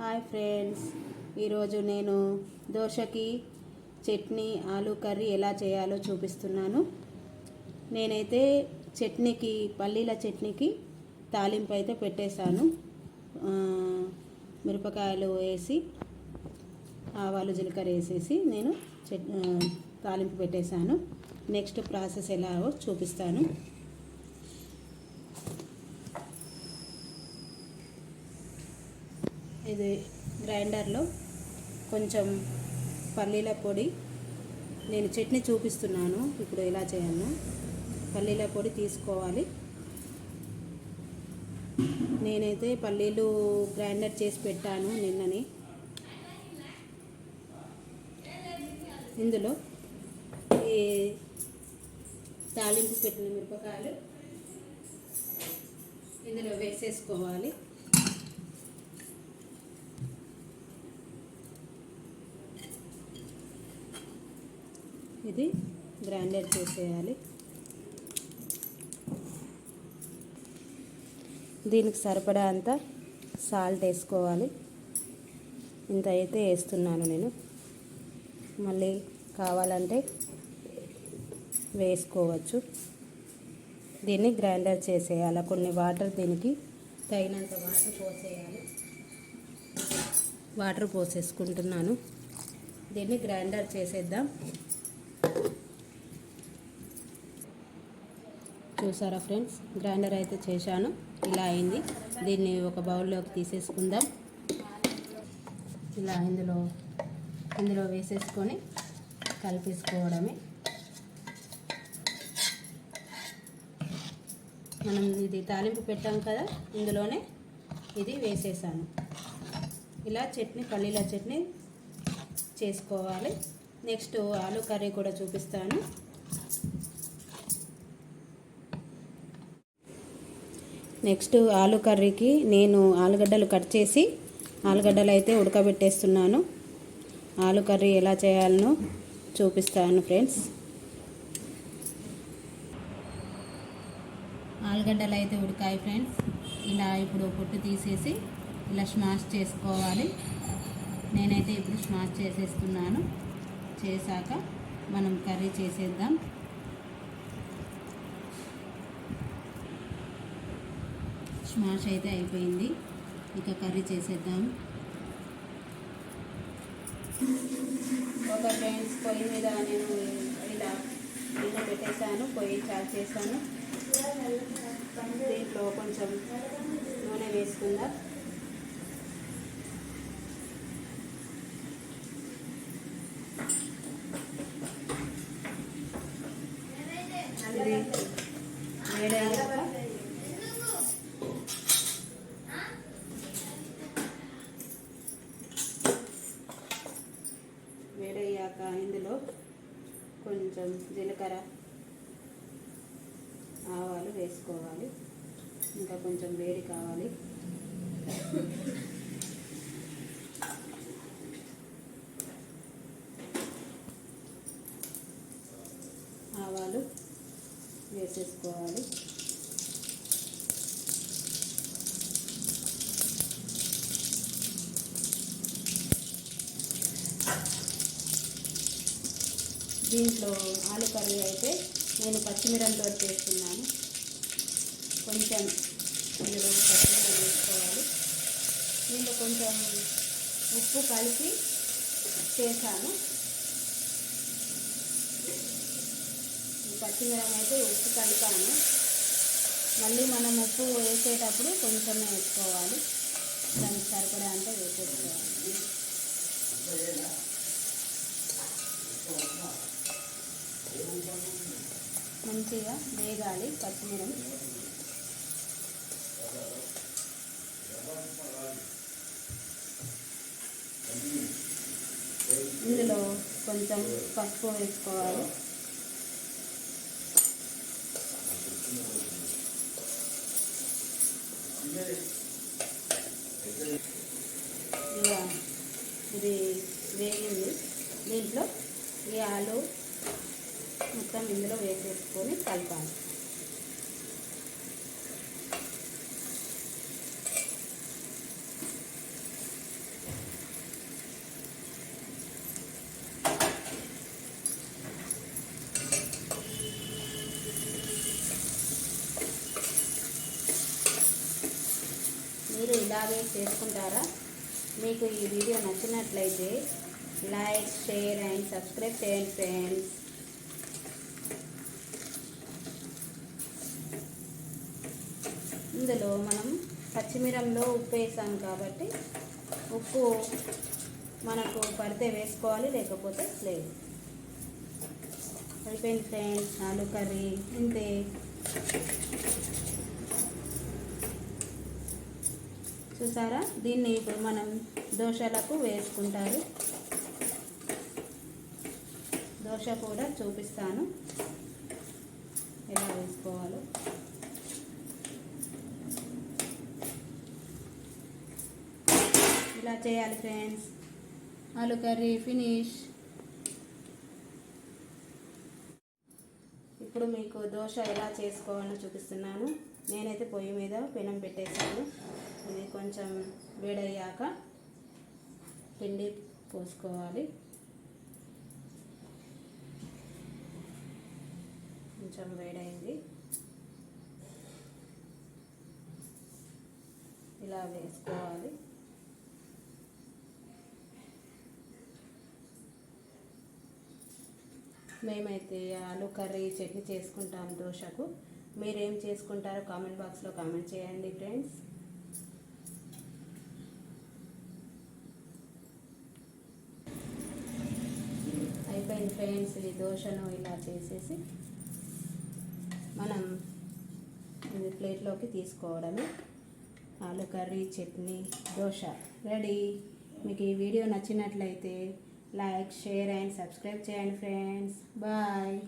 Hi friends. ఈరోజు నేను దోశకి చట్నీ ఆలు కర్రీ ఎలా చేయాలో చూపిస్తున్నాను. నేనైతే చట్నీకి పల్లీల చట్నీకి తాలింపు అయితే పెట్టేశాను. మిరపకాయలు వేసి ఆవాలు జీలకర్ర వేసేసి నేను చట్ తాలింపు పెట్టేశాను. నెక్స్ట్ ప్రాసెస్ ఎలాగో చూపిస్తాను. ఇది గ్రైండర్లో కొంచెం పల్లీల పొడి. నేను చట్నీ చూపిస్తున్నాను ఇప్పుడు ఎలా చేయాలో. పల్లీల పొడి తీసుకోవాలి. నేనైతే పల్లీలు గ్రైండర్ చేసి పెట్టాను నిన్నని. ఇందులో ఈ తాలింపు పెట్టిన మిరపకాయలు ఇందులో వేసేసుకోవాలి. ఇది గ్రైండర్ చేసేయాలి. దీనికి సరిపడా అంత సాల్ట్ వేసుకోవాలి. ఇంత అయితే వేస్తున్నాను నేను. మళ్ళీ కావాలంటే వేసుకోవచ్చు. దీన్ని గ్రైండర్ చేసేయాలి. కొన్ని వాటర్ దీనికి తగినంత వాటర్ పోసేయాలి. వాటర్ పోసేసుకుంటున్నాను. దీన్ని గ్రైండర్ చేసేద్దాం. చూసారా ఫ్రెండ్స్? గ్రైండర్ అయితే చేశాను. ఇలా అయింది. దీన్ని ఒక బౌల్లోకి తీసేసుకుందాం. ఇలా ఇందులో ఇందులో వేసేసుకొని కలిపేసుకోవడమే. మనం ఇది తాలింపు పెట్టాం కదా ఇందులోనే ఇది వేసేసాను. ఇలా చట్నీ పల్లీల చట్నీ చేసుకోవాలి. నెక్స్ట్ ఆలు కర్రీ కూడా చూపిస్తాను. నెక్స్ట్ ఆలు కర్రీకి నేను ఆలుగడ్డలు కట్ చేసి ఆలుగడ్డలు అయితే ఉడకబెట్టేస్తున్నాను. ఆలు కర్రీ ఎలా చేయాలనో చూపిస్తాను ఫ్రెండ్స్. ఆలుగడ్డలు అయితే ఉడికాయి ఫ్రెండ్స్. ఇలా ఇప్పుడు పొట్టు తీసేసి ఇలా స్మాష్ చేసుకోవాలి. నేనైతే ఇప్పుడు స్మాష్ చేసేస్తున్నాను. చేశాక మనం కర్రీ చేసేద్దాం. స్మాష్ అయితే అయిపోయింది. ఇక కర్రీ చేసేద్దాం. ఒక ఫ్రెండ్స్ పొయ్యి మీద నేను ఇలా గిన్నె పెట్టేశాను. పొయ్యి చార్జ్ చేశాను. దీంట్లో కొంచెం నూనె వేసుకుందాం. ఇది వేడయ్యాక వేడయ్యాక ఇందులో కొంచెం జీలకర్ర ఆవాలు వేసుకోవాలి. ఇంకా కొంచెం వేడి కావాలి. ఆవాలు వేసేసుకోవాలి. దీంట్లో ఆలు కర్రీ అయితే నేను పచ్చిమిరంతో చేస్తున్నాను. కొంచెం ఇందులో పచ్చిమిరం వేసుకోవాలి. దీంట్లో కొంచెం ఉప్పు కలిపి చేశాను. పచ్చిమిరం అయితే ఉప్పు కలిపాను మళ్ళీ మనం ఉప్పు వేసేటప్పుడు కొంచెమే వేసుకోవాలి. దానికి సరిపడా అంటే వేసేసుకోవాలి. మంచిగా వేగాలి పచ్చిమిరం. ఇందులో కొంచెం పసుపు వేసుకోవాలి. ఇది వేగింది. దీంట్లో ఈ ఆలు మొత్తం ఇందులో వేసేసుకొని కలపాలి. ఇలాగే చేసుకుంటారా? మీకు ఈ వీడియో నచ్చినట్లయితే లైక్ షేర్ అండ్ సబ్స్క్రైబ్ చేయండి ఫ్రెండ్స్. ఇందులో మనం పచ్చిమిరంలో ఉప్పు వేసాం కాబట్టి ఉప్పు మనకు పడితే వేసుకోవాలి లేకపోతే లేదు. అయిపోయింది ఫ్రెండ్స్. ఆలు కర్రీ. ఇంతే. చూసారా? దీన్ని ఇప్పుడు మనం దోశలకు వేసుకుంటారు. దోశ కూడా చూపిస్తాను. ఎలా వేసుకోవాలో. ఇలా చేయాలి ఫ్రెండ్స్. ఆలు కర్రీ ఫినిష్. ఇప్పుడు మీకు దోశ ఎలా చేసుకోవాలో చూపిస్తున్నాను. నేనైతే పొయ్యి మీద పెనం పెట్టేశాను. ఇది కొంచెం వేడయ్యాక పిండి పోసుకోవాలి. కొంచెం వేడైంది. ఇలా వేసుకోవాలి. మేమైతే ఆలు కర్రీ చట్నీ చేసుకుంటాం దోశకు. మీరేం చేసుకుంటారో కామెంట్ బాక్స్లో కామెంట్ చేయండి ఫ్రెండ్స్ అయిపోయింది ఫ్రెండ్స్ ఈ దోశను ఇలా చేసేసి మనం ఇది ప్లేట్లోకి తీసుకోవడమే. ఆలు కర్రీ చట్నీ దోశ రెడీ. మీకు ఈ వీడియో నచ్చినట్లయితే లైక్ షేర్ అండ్ సబ్స్క్రైబ్ చేయండి ఫ్రెండ్స్ బాయ్.